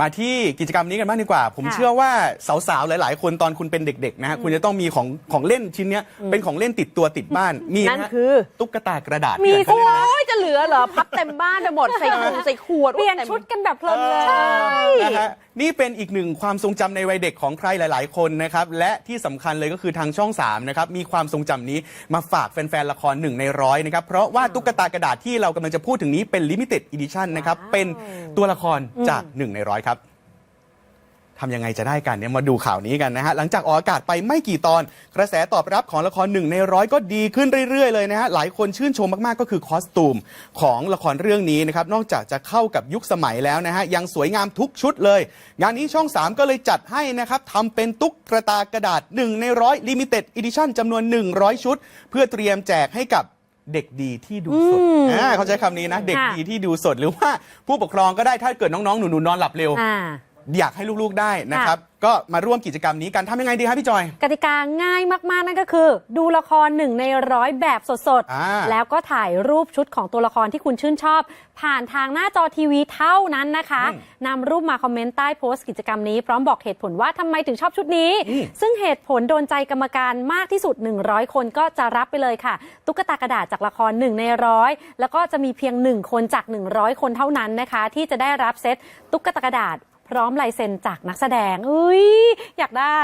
มาที่กิจกรรมนี้กันบ้างดีกว่า ผมค่ะเชื่อว่าสาวๆ หลาย ๆ คนตอนคุณเป็นเด็กๆนะฮะคุณจะต้องมีของของเล่นชิ้นเนี้ยเป็นของเล่นติดตัวติดบ้านมีนั่นฮะคือ ตุ๊กตากระดาษมีเนี่ยโอ้เขาเรียกอะไรยจะเหลือเหรอ พับเต็มบ้านไปหมด ใส่ขวดใส่ขวดเปลี่ยนต็มชุดกันแบบเพลินเลย นะฮะนี่เป็นอีกหนึ่งความทรงจำในวัยเด็กของใครหลาย ๆ คนนะครับ และที่สำคัญเลยก็คือทางช่อง 3 นะครับ มีความทรงจำนี้มาฝากแฟน ๆ ละครหนึ่งในร้อยนะครับ เพราะว่าตุ๊กตากระดาษที่เรากำลังจะพูดถึงนี้เป็น Limited Edition นะครับ เป็นตัวละครจากหนึ่งในร้อยครับทำยังไงจะได้กันเนี่ยมาดูข่าวนี้กันนะฮะหลังจากออกอากาศไปไม่กี่ตอน กระแสตอบรับของละครหนึ่งในร้อยก็ดีขึ้นเรื่อยๆเลยนะฮะหลายคนชื่นชมมากๆ ก็คือคอสตูมของละครเรื่องนี้นะครับนอกจากจะเข้ากับยุคสมัยแล้วนะฮะยังสวยงามทุกชุดเลย งานนี้ช่อง 3 ก็เลยจัดให้นะครับทำเป็นตุ๊กกระตากระดาษ 1 ในร้อยลิมิเต็ดอีดิชั่นจำนวน 100 ชุด เพื่อเตรียมแจกให้กับ เด็กดีที่ดูสดอ่าเขาใช้คำนี้นะ เด็กค่ะดีที่ดูสดหรือว่าผู้ปกครองก็ได้ถ้าเกิดน้องๆหนูๆนอนหลับเร็ว อ่า อยากให้ลูกๆได้นะครับ ก็มาร่วมกิจกรรมนี้กันทำยังไงดีครับพี่จอย กติกาง่ายมากๆ นั่นก็คือ ดูละครหนึ่งในร้อยแบบสดอ่า ๆ แล้วก็ถ่ายรูปชุดของตัวละครที่คุณชื่นชอบ ผ่านทางหน้าจอทีวีเท่านั้นนะคะนำรูปมาคอมเมนต์ใต้โพสต์กิจกรรมนี้พร้อมบอกเหตุผลว่าทำไมถึงชอบชุดนี้ ซึ่งเหตุผลโดนใจกรรมการมากที่สุด 100 คนก็จะรับไปเลยค่ะ ตุ๊กตากระดาษจากละคร 1 ในร้อยแล้วก็จะมีเพียง 1 คนจาก 100 คนเท่านั้นนะคะ ที่จะได้รับเซตตุ๊กตากระดาษ พร้อมลายเซ็นจากนักแสดงอุ้ยอยากได้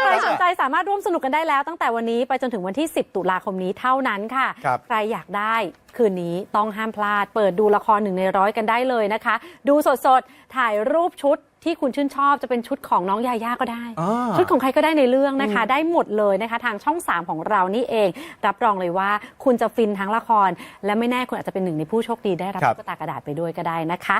ใครสนใจสามารถร่วมสนุกกันได้แล้ว ตั้งแต่วันนี้ไปจนถึงวันที่ 10 ตุลาคมนี้เท่านั้นค่ะ ครับ ใครอยากได้คืนนี้ต้องห้ามพลาด เปิดดูละครหนึ่งในร้อยกันได้เลยนะคะ ดูสดๆ ถ่ายรูปชุดที่คุณชื่นชอบจะเป็นชุดของน้องยาย่าก็ได้ อ่า ชุดของใครก็ได้ในเรื่องนะคะ ได้หมดเลยนะคะ ทางช่อง 3 ของเรานี่เอง รับรองเลยว่าคุณจะฟินทั้งละคร และไม่แน่คุณอาจจะเป็นหนึ่งในผู้โชคดีได้รับครับ ตุ๊กตากระดาษไปด้วยก็ได้นะคะ